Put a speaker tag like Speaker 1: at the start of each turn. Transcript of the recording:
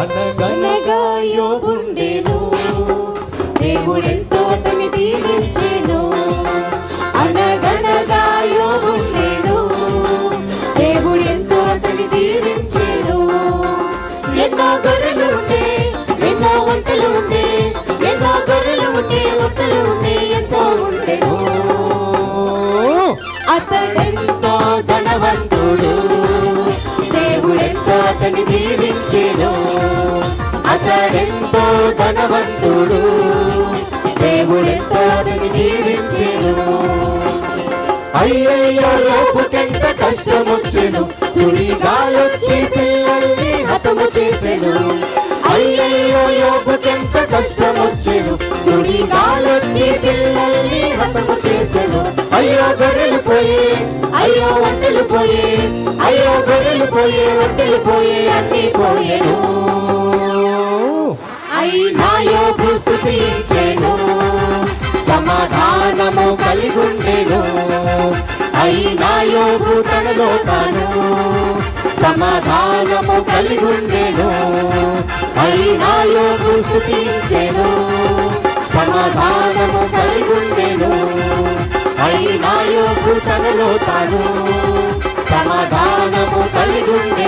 Speaker 1: అనగనగా యోగుండెను. దేవుడెంతో అతని దీవించెను. అనగనగా యోగుండెను. దేవుడెంతో అతని దీవించెను. ఎన్నో గొర్రెలు ఉండే ఎన్నో వంటలు ఉండే ఎన్నో గొర్రెలు ఉండే వంటలు ఉండే ఎంతో ఉండెను అతడెంతో ధనవంతుడు. దేవుడెంతో అతని దీవి ధనవంతుడు దేవుడెంతో అతని అయ్యయ్యో లోపుకెంత కష్టమొచ్చెను. సుడిగాలొచ్చి పిల్లల్ని హతము చేసెను. అయ్యయ్యో యోపుకెంత కష్టమొచ్చెను. సుడిగాలొచ్చి పిల్లల్ని హతము చేసెను. అయ్యో గొర్రెలు పోయే అయ్యో వంటలు పోయే అయ్యో గొర్రెలు పోయే వంటలు పోయే అన్నీ పోయేను. అయినా యోబు స్థుతించెను సమాధానము కలిగుండెను. అయినా యోబు తనలో తాను సమాధానము కలిగుండెను. అయినా యోబు స్థుతించెను సమాధానము కలిగుండెను. అయినా యోబు తనలో తాను సమాధానము కలిగుండెను.